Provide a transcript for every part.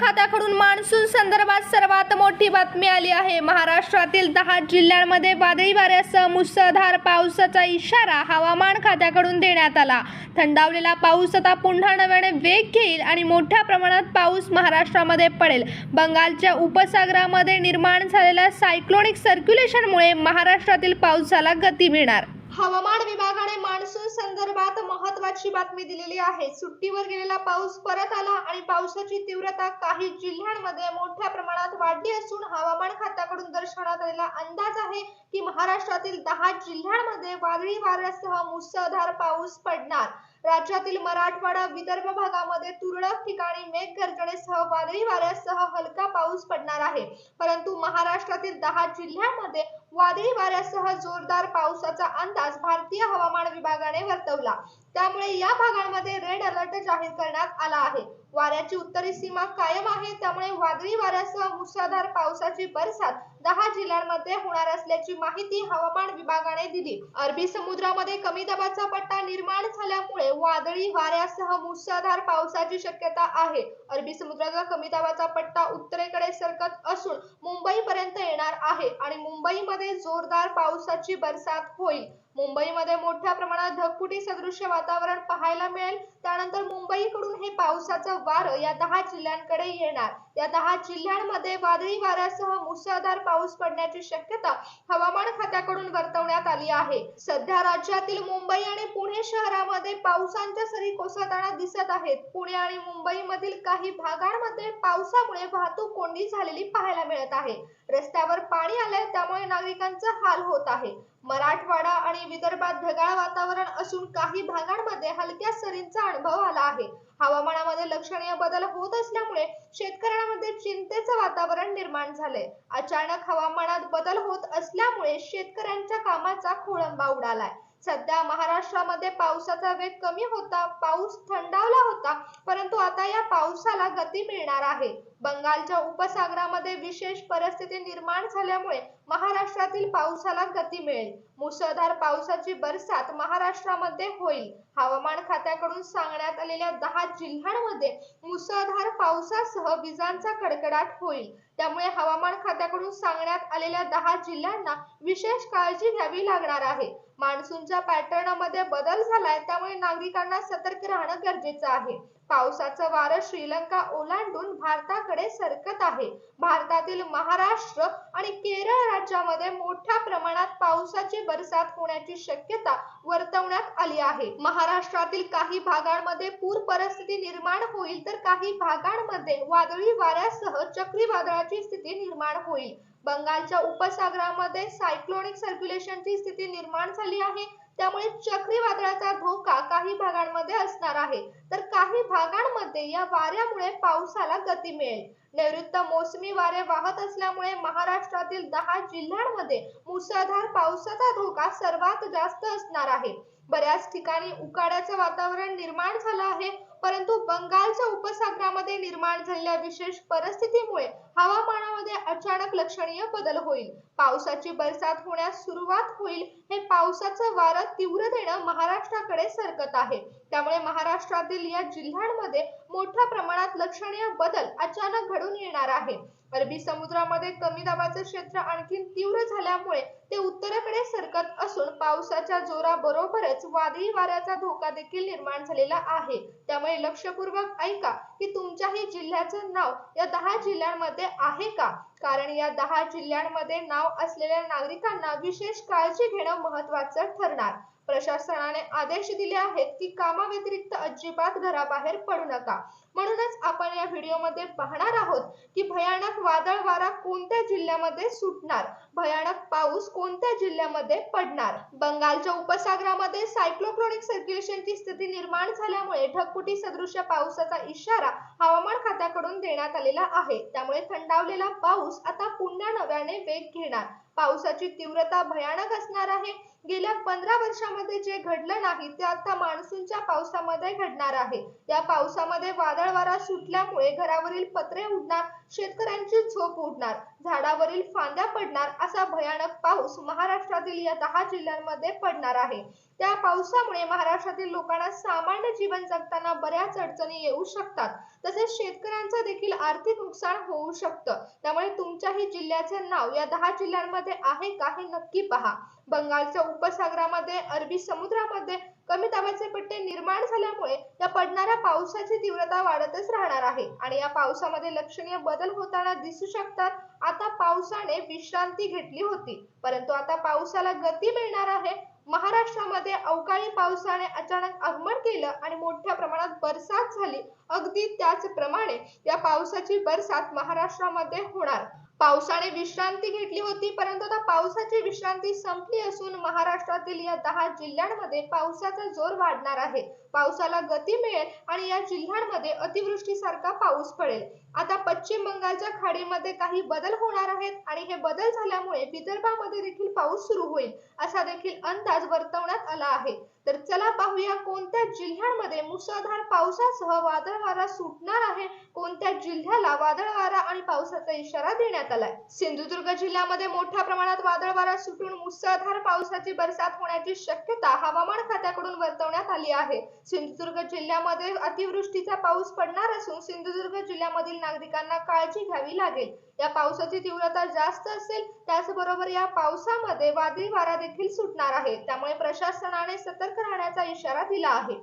खात्याकडून मान्सून संदर्भात सर्वात मोठी बातमी आली आहे. महाराष्ट्रातील दहा जिल्ह्यांमध्ये वादळी वाऱ्यासह मुसळधार पावसाचा इशारा हवामान खात्याकडून देण्यात आला. थंडावलेला पाऊस आता पुन्हा नव्याने वेग घेईल आणि मोठ्या प्रमाणात पाऊस महाराष्ट्रामध्ये पडेल. बंगालच्या उपसागरामध्ये निर्माण झालेल्या सायक्लोनिक सर्क्युलेशनमुळे महाराष्ट्रातील पावसाला गती मिळणार. हवामान विभागाने मान्सून संदर्भात महत्वाची बातमी दिलेली आहे. सुट्टीवर गेलेला पाऊस परत आला आणि पावसाची तीव्रता काही जिल्ह्यांमध्ये मोठ्या प्रमाणात वाढली असून हवामान खात्याकडून दर्शवण्यात आलेला अंदाज आहे की महाराष्ट्रातील दहा जिल्ह्यांमध्ये वादळी वाऱ्यासह मुसळधार पाऊस पडणार. राज्यातील मराठवाडा विदर्भ भागामध्ये तुरळक ठिकाणी मेघगर्जनेसह वादळी वाऱ्यासह हलका पाऊस पडणार आहे. परंतु महाराष्ट्रातील दहा जिल्ह्यांमध्ये वादळी वाऱ्यासह जोरदार पावसाचा अंदाज भारतीय हवामान विभागाने वर्तवला. त्यामुळे या भागांमध्ये रेड अलर्ट जाहीर करण्यात आला आहे. वाऱ्याची उत्तरी सीमा कायम आहे. त्यामुळे वादळी वाऱ्यासह मुसळधार पावसाची बरसात दहा जिल्ह्यांमध्ये होणार असल्याची माहिती हवामान विभागाने दिली. अरबी समुद्रामध्ये कमी दाबाचा पट्टा निर्माण झाल्यामुळे वादळी वाऱ्यासह मुसळधार पावसाची शक्यता आहे. अरबी समुद्राचा कमी दाबाचा पट्टा उत्तरेकडे सरकत असून मुंबई पर्यंत येणार आहे आणि मुंबईमध्ये जोरदार पावसाची बरसात होईल. मुंबईमध्ये मोठ्या प्रमाणात ढगफुटी सदृश्य वातावरण पाहायला मिळेल. त्यानंतर मुंबईकडून हे पावसाचं वारं या दहा जिल्ह्यांकडे येणार. या दहा जिल्ह्यांमध्ये वादळी वाऱ्यासह मुसळधार पाऊस पडण्याची शक्यता हवामान खात्याकडून वर्तवण्यात आली आहे. सध्या राज्यातील मुंबई आणि पुणे शहरामध्ये पावसांच्या सरी कोसळताना दिसत आहेत. पुणे आणि मुंबईमधील काही भागांमध्ये पावसामुळे वाहतूक कोंडी झालेली पाहायला मिळत आहे. रस्त्यावर पाणी आलंय त्यामुळे नागरिकांचा हाल होत आहे. मराठवाडा आणि विदर्भात ढगाळ वातावरण असून काही भागांमध्ये हलक्या सरींचा अनुभव आला आहे. हवामानामध्ये लक्षणीय बदल होत असल्यामुळे शेतकऱ्यांमध्ये चिंतेचं वातावरण निर्माण झालंय. अचानक हवामानात बदल होत असल्यामुळे शेतकऱ्यांच्या कामाचा खोळंबा उडालाय. सध्या महाराष्ट्रामध्ये पावसाचा वेग कमी होता पाऊस थंडावला होता परंतु आता या पावसाला गती मिळणार आहे. बंगालच्या उपसागरामध्ये विशेष परिस्थिती निर्माण झाल्यामुळे महाराष्ट्रातील पावसाला गती मिळेल. मुसळधार पावसाची बरसात महाराष्ट्रामध्ये होईल. हवामान खात्याकडून सांगण्यात आलेल्या दहा जिल्ह्यांमध्ये मुसळधार पावसासह विजांचा कडकडाट होईल. त्यामुळे हवामान खात्याकडून सांगण्यात आलेल्या दहा जिल्ह्यांना विशेष काळजी घ्यावी लागणार आहे. मान्सूनच्या पॅटर्नमध्ये बदल झालाय त्यामुळे नागरिकांना सतर्क राहणं गरजेचं आहे. पावसाचं वारं श्रीलंका ओलांडून भारताकडे सरकत आहे. भारतातील महाराष्ट्र आणि केरळ राज्यामध्ये मोठ्या प्रमाणात पावसाची बरसात होण्याची शक्यता वर्तवण्यात आली आहे. महाराष्ट्रातील काही भागांमध्ये पूर परिस्थिती निर्माण होईल तर काही भागांमध्ये वादळी वाऱ्यासह चक्रीवादळाची स्थिती निर्माण होईल. बंगालच्या उपसागरामध्ये सायक्लोनिक सर्क्युलेशनची स्थिती निर्माण झाली आहे. त्यामुळे चक्रीवादळाचा धोका काही भागांमध्ये असणार आहे. तर काही भागांमध्ये या वाऱ्यामुळे पावसाला गती मिळेल. नैऋत्य मोसमी वारे वाहत असल्यामुळे महाराष्ट्रातील दहा जिल्ह्यांमध्ये मुसळधार पावसाचा धोका सर्वात जास्त असणार आहे. बऱ्याच ठिकाणी उकाड्याचं वातावरण निर्माण झालं आहे परंतु बंगालच्या उपसागरामध्ये निर्माण झालेल्या विशेष परिस्थितीमुळे हवामानामध्ये अचानक लक्षणीय बदल होईल. पावसाची बरसात होण्यास सुरुवात होईल. हे पावसाचं वारं तीव्रतेनं महाराष्ट्राकडे सरकत आहे. त्यामुळे महाराष्ट्रातील या जिल्ह्यांमध्ये मोठ्या प्रमाणात लक्षणीय बदल अचानक घडून येणार आहे. अरबी समुद्रामध्ये कमी दाबाचं क्षेत्र आणखी तीव्र झाल्यामुळे ते उत्तरेकडे सरकत असून पावसाच्या जोराबरोबरच वादळी वाऱ्याचा धोका देखील निर्माण झालेला आहे. त्यामुळे लक्षपूर्वक ऐका की तुमच्याही जिल्ह्याचं नाव या दहा जिल्ह्यांमध्ये आहे का? कारण या दहा जिल्ह्यांमध्ये नाव असलेल्या नागरिकांना विशेष काळजी घेणं महत्वाचं ठरणार. प्रशासनाने आदेश दिले आहेत की कामाव्यतिरिक्त अजिबात घराबाहेर पडू नका. म्हणूनच आपण या व्हिडिओमध्ये पाहणार आहोत की भयानक वादळ वारा कोणत्या जिल्ह्यामध्ये सुटणार? भयानक पाऊस कोणत्या जिल्ह्यामध्ये पडणार? बंगालच्या उपसागरामध्ये सायक्लोक्रोनिक सर्क्युलेशनची स्थिती निर्माण झाल्यामुळे ढगफुटी सदृश्य पावसाचा इशारा हवामान खात्याकडून देण्यात आलेला आहे. त्यामुळे थंडावलेला पाऊस आता पुन्हा नव्याने वेग घेणार. पावसाची तीव्रता भयानक असणार आहे. गेल्या पंधरा वर्षामध्ये जे घडलं नाही ते आता मान्सूनच्या पावसामध्ये घडणार आहे. या पावसामध्ये वादळ वारा सुटल्यामुळे घरावरील पत्रे उडणार शेतकऱ्यांची झोप उडणार झाडावरील फांद्या पडणार असा भयानक पाऊस महाराष्ट्रातील या दहा जिल्ह्यांमध्ये पडणार आहे. त्या पावसामुळे महाराष्ट्रातील लोकांना सामान्य जीवन जगताना बऱ्याच अडचणी येऊ शकतात. तसेच शेतकऱ्यांचं देखील आर्थिक नुकसान होऊ शकतं. त्यामुळे तुमच्याही जिल्ह्याचे नाव या दहा जिल्ह्यांमध्ये आहे का हे नक्की पहा. बंगालच्या उपसागरामध्ये अरबी समुद्रामध्ये कमी दाबाचे पट्टे निर्माण झाल्यामुळे या पडणाऱ्या पावसाची तीव्रता वाढतच राहणार आहे. आणि या पावसामध्ये लक्षणीय बदल होताना दिसू शकतात. आता पावसाने विश्रांती घेतली होती. परंतु आता पावसाला गती मिळणार आहे. महाराष्ट्रामध्ये अवकाळी पावसाने अचानक आगमन केलं आणि मोठ्या प्रमाणात बरसात झाली. अगदी त्याचप्रमाणे या पावसाची बरसात महाराष्ट्रामध्ये होणार. पावसाने विश्रांती घेतली होती परंतु आता पावसाची विश्रांती संपली असून महाराष्ट्रातील या दहा जिल्ह्यांमध्ये पावसाचा जोर वाढणार आहे. पावसाला गती मिळेल आणि या जिल्ह्यांमध्ये अतिवृष्टीसारखा पाऊस पडेल. आता पश्चिम बंगालच्या खाडीमध्ये काही बदल होणार आहेत आणि हे बदल झाल्यामुळे विदर्भामध्ये देखील पाऊस सुरू होईल असा देखील अंदाज वर्तवण्यात आला आहे. तर चला पाहूया कोणत्या जिल्ह्यांमध्ये मुसळधार पावसासह वादळ वारा सुटणार आहे कोणत्या जिल्ह्याला वादळ वारा आणि पावसाचा इशारा देण्यात आलाय? सिंधुदुर्ग जिल्ह्यामध्ये मोठ्या प्रमाणात वादळ वारा सुटून मुसळधार पावसाची बरसात होण्याची शक्यता हवामान खात्याकडून वर्तवण्यात आली आहे. सिंधुदुर्ग जिल्ह्यामध्ये अतिवृष्टीचा पाऊस पडणार असून सिंधुदुर्ग जिल्ह्यामधील नागरिकांना काळजी घ्यावी लागेल. या पावसाची तीव्रता जास्त असेल त्याचबरोबर या पावसामध्ये वादळी वारा देखील सुटणार आहे. त्यामुळे प्रशासनाने सतर्क राहण्याचा इशारा दिला आहे.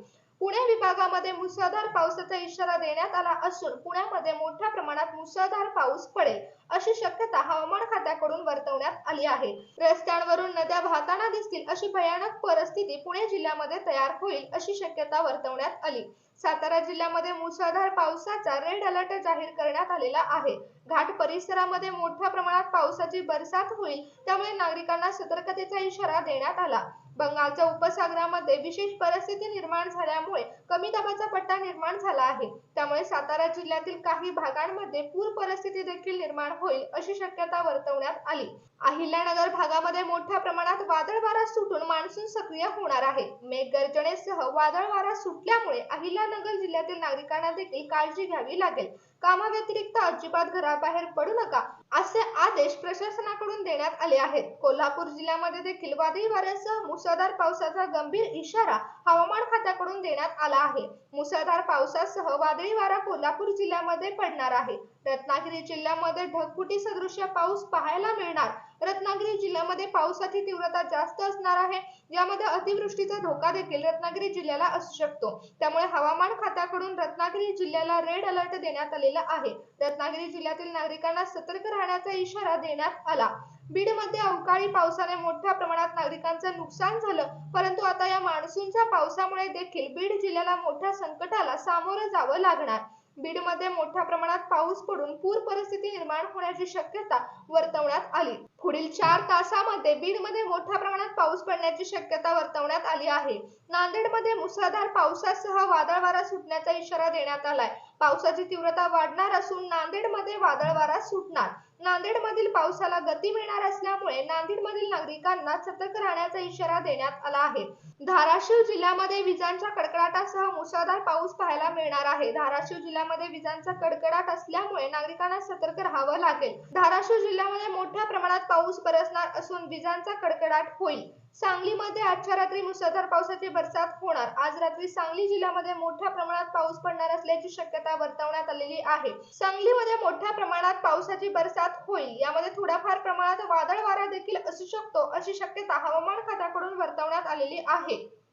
पुणे विभागामध्ये मुसळधार पावसाचा इशारा देण्यात आला असून पुण्यामध्ये मोठ्या प्रमाणात मुसळधार पाऊस पडेल अशी शक्यता हवामान खात्याकडून वर्तवण्यात आली आहे. रस्त्यांवरून नद्या वाहताना दिसतील अशी भयानक परिस्थिती पुणे जिल्ह्यामध्ये तयार होईल अशी शक्यता वर्तवण्यात आली. सातारा जिल्ह्यामध्ये मुसळधार पावसाचा रेड अलर्ट जाहीर करण्यात आलेला आहे. घाट परिसरामध्ये मोठ्या प्रमाणात पावसाची बरसात होईल त्यामुळे नागरिकांना सतर्कतेचा इशारा देण्यात आला. बंगालच्या उपसागरामध्ये विशेष परिस्थिती निर्माण झाल्यामुळे कमी दाबाचा पट्टा निर्माण झाला आहे. त्यामुळे सातारा जिल्ह्यातील काही भागांमध्ये पूर परिस्थिती देखील निर्माण होईल अशी शक्यता वर्तवण्यात आली. अहिल्यानगर भागामध्ये मोठ्या प्रमाणात वादळ वारा सुटून मान्सून सक्रिय होणार आहे. मेघगर्जनेसह वादळ वारा सुटल्यामुळे अहिल्यानगर जिल्ह्यातील नागरिकांना देखील काळजी घ्यावी लागेल. कामाव्यतिरिक्त अजिबात घराबाहेर पडू नका असे आदेश प्रशासनाकडून देण्यात आले आहेत. कोल्हापूर जिल्ह्यामध्ये देखील वादळी वाऱ्यासह मुसळधार पावसाचा गंभीर इशारा हवामान खात्याकडून देण्यात आला आहे. मुसळधार पावसासह वादळी वारा कोल्हापूर जिल्ह्यामध्ये पडणार आहे. रत्नागिरी जिल्ह्यामध्ये ढगफुटी सदृश्य पाऊस पाहायला मिळणार रत्नागिरी जिल्ह्यामध्ये पावसाची तीव्रता जास्त असणार आहे. यामध्ये अतिवृष्टीचा धोका देखील रत्नागिरी जिल्ह्याला असू शकतो. त्यामुळे हवामान खात्याकडून रत्नागिरी जिल्ह्याला रेड अलर्ट देण्यात आलेला आहे. रत्नागिरी जिल्ह्यातील नागरिकांना सतर्क राहण्याचा इशारा देण्यात आला. बीडमध्ये अवकाळी पावसाने मोठ्या प्रमाणात नागरिकांचं नुकसान झालं. परंतु आता या मान्सूनच्या पावसामुळे देखील बीड जिल्ह्याला मोठ्या संकटाला सामोरं जावं लागणार. बीडमध्ये मोठ्या प्रमाणात पाऊस पडून पूर परिस्थिती निर्माण होण्याची शक्यता वर्तवण्यात आली. पुढील चार तासामध्ये बीडमध्ये मोठ्या प्रमाणात पाऊस पडण्याची शक्यता वर्तवण्यात आली आहे. नांदेडमध्ये मुसळधार पावसासह वादळ वारा सुटण्याचा इशारा देण्यात आलाय. पावसाची तीव्रता वाढणार असून नांदेडमध्ये वादळ वारा सुटणार. नांदेडमधील पावसाला गती मिळणार असल्यामुळे नांदेडमधील नागरिकांना सतर्क राहण्याचा इशारा देण्यात आला आहे. धाराशिव जिल्ह्यामध्ये विजांच्या कडकडाटासह मुसळधार पाऊस पाहायला मिळणार आहे. धाराशिव जिल्ह्यामध्ये विजांचा कडकडाट असल्यामुळे नागरिकांना सतर्क राहावं लागेल. धाराशिव जिल्ह्यामध्ये मोठ्या प्रमाणात पाऊस बरसणार असून विजांचा कडकडाट होईल. सांगलीमध्ये आजच्या रात्री मुसळधार पावसाची बरसात होणार. आज रात्री सांगली जिल्ह्यामध्ये मोठ्या प्रमाणात पाऊस पडणार असल्याची शक्यता वर्तवण्यात आलेली आहे. सांगलीमध्ये मोठ्या प्रमाणात पावसाची बरसात होईल. यामध्ये थोड्याफार प्रमाणात वादळ वारा देखील असू शकतो अशी शक्यता हवामान खात्याकडून वर्तवण्यात आलेली आहे.